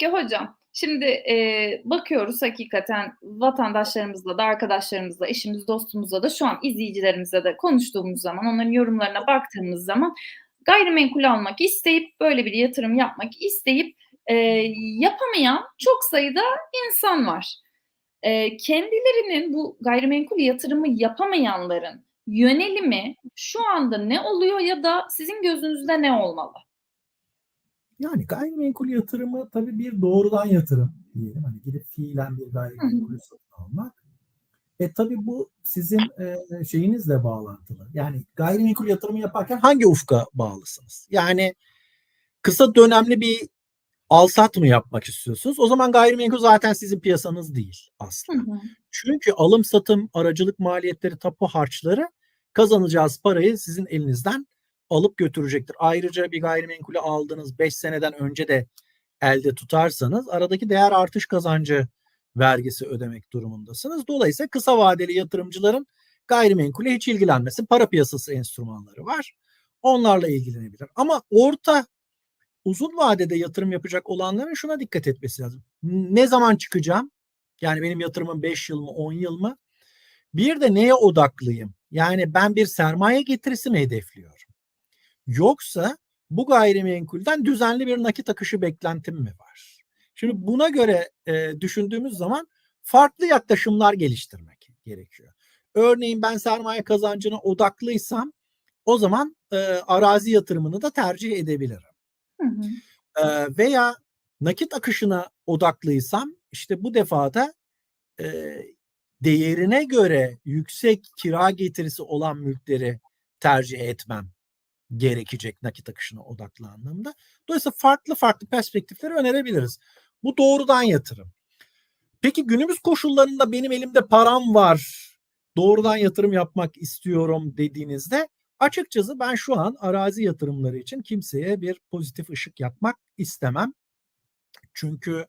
Peki hocam, şimdi, eee, bakıyoruz hakikaten vatandaşlarımızla da arkadaşlarımızla, eşimiz, dostumuzla da şu an izleyicilerimizle de konuştuğumuz zaman, onların yorumlarına baktığımız zaman gayrimenkul almak isteyip, böyle bir yatırım yapmak isteyip, eee, yapamayan çok sayıda insan var. Eee, kendilerinin bu gayrimenkul yatırımı yapamayanların yönelimi şu anda ne oluyor ya da sizin gözünüzde ne olmalı? Yani gayrimenkul yatırımı tabii bir doğrudan yatırım diyelim. Hani gidip fiilen bir Hı hı. gayrimenkulü satın almak. E, tabii bu sizin, eee, şeyinizle bağlantılı. Yani gayrimenkul yatırımı yaparken hangi ufka bağlısınız? Yani kısa dönemli bir alsat mı yapmak istiyorsunuz? O zaman gayrimenkul zaten sizin piyasanız değil Hı asla. hı. Çünkü alım satım, aracılık maliyetleri, tapu harçları kazanacağınız parayı sizin elinizden alıp götürecektir. Ayrıca bir gayrimenkulü aldığınız 5 seneden önce de elde tutarsanız aradaki değer artış kazancı vergisi ödemek durumundasınız. Dolayısıyla kısa vadeli yatırımcıların gayrimenkule hiç ilgilenmesin. Para piyasası enstrümanları var. Onlarla ilgilenebilir. Ama orta uzun vadede yatırım yapacak olanların şuna dikkat etmesi lazım. Ne zaman çıkacağım? Yani benim yatırımım 5 yıl mı 10 yıl mı? Bir de neye odaklıyım? Yani ben bir sermaye getirisi mi hedefliyorum? Yoksa bu gayrimenkulden düzenli bir nakit akışı beklentim mi var? Şimdi buna göre e, düşündüğümüz zaman farklı yaklaşımlar geliştirmek gerekiyor. Örneğin ben sermaye kazancına odaklıysam o zaman e, arazi yatırımını da tercih edebilirim. Hı hı. E, veya nakit akışına odaklıysam işte bu defada e, değerine göre yüksek kira getirisi olan mülkleri tercih etmem gerekecek nakit akışına odaklandığımda. Dolayısıyla farklı farklı perspektifleri önerebiliriz. Bu doğrudan yatırım. Peki günümüz koşullarında benim elimde param var, doğrudan yatırım yapmak istiyorum dediğinizde açıkçası ben şu an arazi yatırımları için kimseye bir pozitif ışık yakmak istemem. Çünkü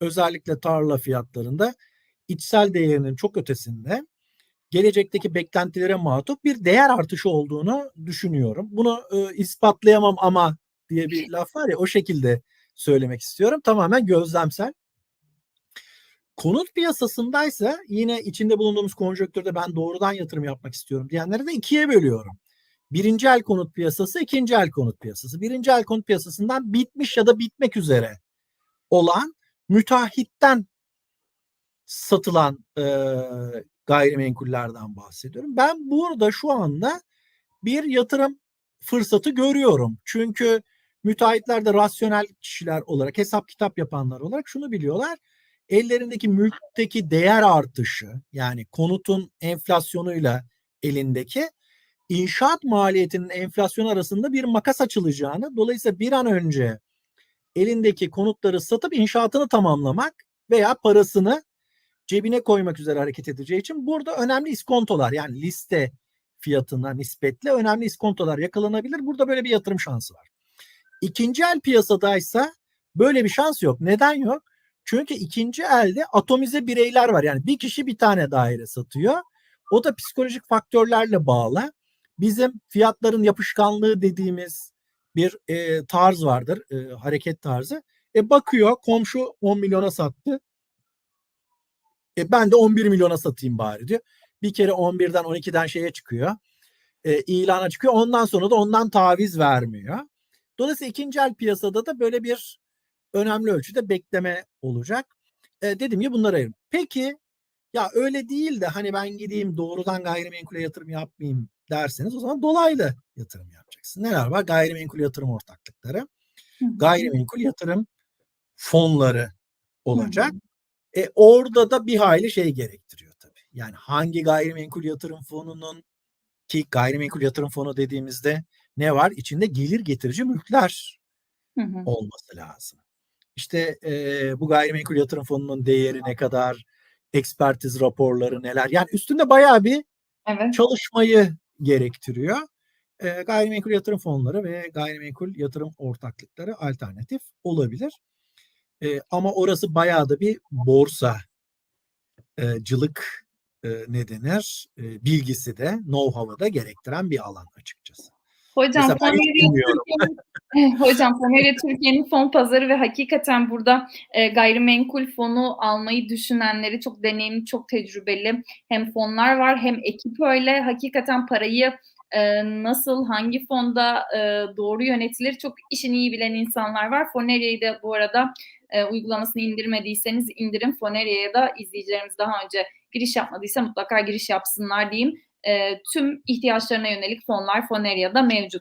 özellikle tarla fiyatlarında içsel değerinin çok ötesinde gelecekteki beklentilere matuf bir değer artışı olduğunu düşünüyorum. Bunu e, ispatlayamam ama diye bir laf var ya o şekilde söylemek istiyorum. Tamamen gözlemsel. Konut piyasasındaysa yine içinde bulunduğumuz konjonktürde ben doğrudan yatırım yapmak istiyorum diyenleri de ikiye bölüyorum. Birinci el konut piyasası, ikinci el konut piyasası. Birinci el konut piyasasından bitmiş ya da bitmek üzere olan müteahhitten satılan e, gayrimenkullerden bahsediyorum. Ben burada şu anda bir yatırım fırsatı görüyorum. Çünkü müteahhitler de rasyonel kişiler olarak, hesap kitap yapanlar olarak şunu biliyorlar. Ellerindeki mülkteki değer artışı yani konutun enflasyonuyla elindeki inşaat maliyetinin enflasyon arasında bir makas açılacağını dolayısıyla bir an önce elindeki konutları satıp inşaatını tamamlamak veya parasını cebine koymak üzere hareket edeceği için burada önemli iskontolar yani liste fiyatına nispetle önemli iskontolar yakalanabilir. Burada böyle bir yatırım şansı var. İkinci el piyasadaysa böyle bir şans yok. Neden yok? Çünkü ikinci elde atomize bireyler var. Yani bir kişi bir tane daire satıyor. O da psikolojik faktörlerle bağlı. Bizim fiyatların yapışkanlığı dediğimiz bir e, tarz vardır. E, hareket tarzı. E bakıyor komşu 10 milyona sattı. E ben de 11 milyona satayım bari diyor. Bir kere 11'den 12'den şeye çıkıyor. E, ilana çıkıyor. Ondan sonra da ondan taviz vermiyor. Dolayısıyla ikinci el piyasada da böyle bir önemli ölçüde bekleme olacak. E, dediğim gibi bunları ayırın. Peki ya öyle değil de hani ben gideyim doğrudan gayrimenkule yatırım yapmayayım derseniz o zaman dolaylı yatırım yapacaksınız. Neler var? Gayrimenkul yatırım ortaklıkları, gayrimenkul yatırım fonları olacak. E orada da bir hayli şey gerektiriyor tabii. Yani hangi gayrimenkul yatırım fonunun ki gayrimenkul yatırım fonu dediğimizde ne var? İçinde gelir getirici mülkler Hı hı. olması lazım. İşte e, bu gayrimenkul yatırım fonunun değeri ne kadar, ekspertiz raporları neler. Yani üstünde bayağı bir Evet. çalışmayı gerektiriyor. E, gayrimenkul yatırım fonları ve gayrimenkul yatırım ortaklıkları alternatif olabilir. E, ama orası bayağı da bir borsa e, cılık e, ne denir? E, bilgisi de know-how'ı da gerektiren bir alan açıkçası. Hocam. Türkiye'nin Hocam Foneria Türkiye'nin fon pazarı ve hakikaten burada, eee, gayrimenkul fonu almayı düşünenleri çok deneyimli, çok tecrübeli hem fonlar var hem ekip öyle. Hakikaten parayı, eee, nasıl, hangi fonda, eee, doğru yönetilir çok işini iyi bilen insanlar var. Foneria'yı da bu arada, eee, uygulamasını indirmediyseniz indirin. Foneria'ya da izleyicilerimiz daha önce giriş yapmadıysa mutlaka giriş yapsınlar diyeyim. Eee, tüm ihtiyaçlarına yönelik fonlar Foneria'da mevcut.